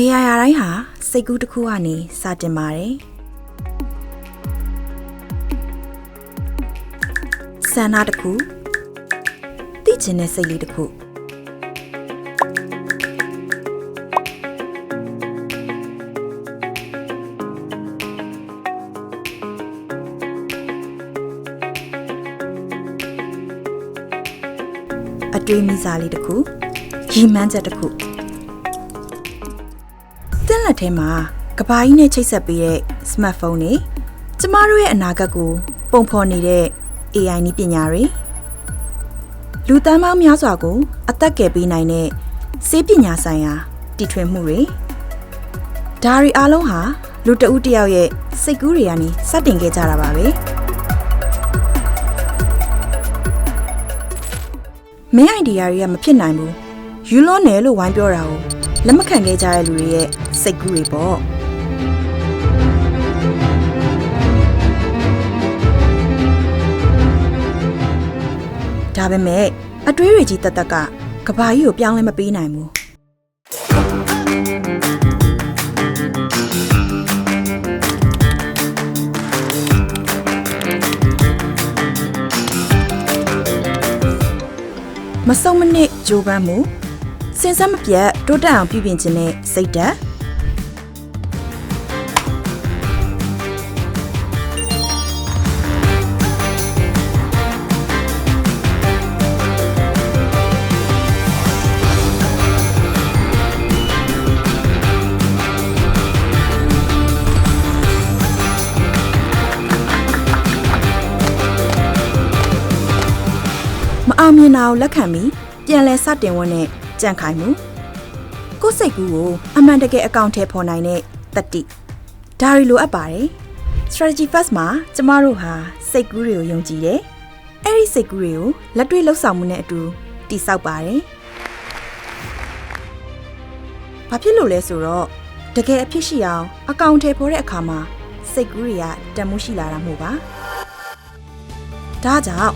အရာရာတိုင်းဟာစိတ်ကူးတစ်ခုကနေစတင်ပါတယ်ဆန္ဒတစ်ခုသိချင်တဲ့စိတ်လေးတစ်ခုအတွေးမိစားလေးတစ်ခုရီမန်းချက်တစ်ခုတင်း လက်ထဲမှာကဘာကြီးနဲ့ချိတ်ဆက်ပေးတဲ့ smartphone တွေကျမတို့ရဲ့အနာဂတ်ကို ပုံဖော်နေတဲ့ AI နည်းပညာတွေလူတန်းပေါင်းများစွာကို အသက်ကယ်ပေးနိုင်တဲ့စေပညာဆိုင်ရာတည်ထွင်မှုတွေဒါတွေအားလုံးဟာလူတဦးတစ်ယောက်ရဲ့စိတ်ကူးတွေကနေစတင်ခဲ့ကြတာပါပဲမင်းအိုင်ဒီယာတွေကမဖြစ်နိုင်ဘူးယူလွန်နယ်လို့ဝိုင်းပြောတာကို လက်မခံခဲ့ကြတဲ့လူတွေရဲ့စိတ်ကူးတွေပေါ့ဒါပေမဲ့အတွေးတွေကြီးတက်တက်ကကဘာကြီးကိုပြောင်းလဲမပေးနိုင်ဘူးမစုံမနစ်ဂျိုးပန်းမှု စင်စက်မပြတ်တိုးတက်အောင်ပြုပြင်ခြင်းနဲ့စိတ်ဓာတ်မအောင်မြင်တာကိုလက်ခံပြီးပြန်လဲစတင်ဝန်းနဲ့ ကြံ့ခိုင်မှုကိုယ်စိတ်ကူးကိုအမှန်တကယ်အကောင့်ထဲပေါ်နိုင်တဲ့တတိဒါရီလိုအပ်ပါတယ် strategy first မှာကျမတို့ဟာစိတ်ကူးတွေကိုယုံကြည်တယ်အဲ့ဒီစိတ်ကူးတွေကိုလက်တွေ့လှုပ်ဆောင်မှုနဲ့အတူတိဆောက်ပါတယ်ဘာဖြစ်လို့လဲဆိုတော့တကယ်အဖြစ်ရှိအောင်အကောင့်ထဲပေါ်တဲ့အခါမှာစိတ်ကူးတွေကတန်မှုရှိလာတာမို့ပါဒါကြောင့်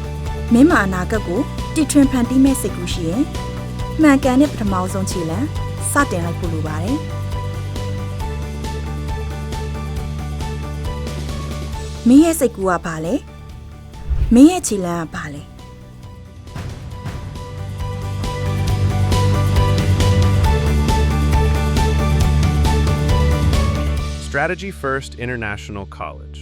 မင်းမအနာဂတ်ကိုတီထွင်ဖန်တီးမဲ့စိတ်ကူးရှိရင် မှန်ကန်တဲ့ပထမဆုံးခြေလှမ်းစတင်လိုက်ဖို့လိုပါတယ်။မင်းရဲ့စိတ်ကူးကဘာလဲ။မင်းရဲ့ခြေလှမ်းကဘာလဲ Strategy First International College.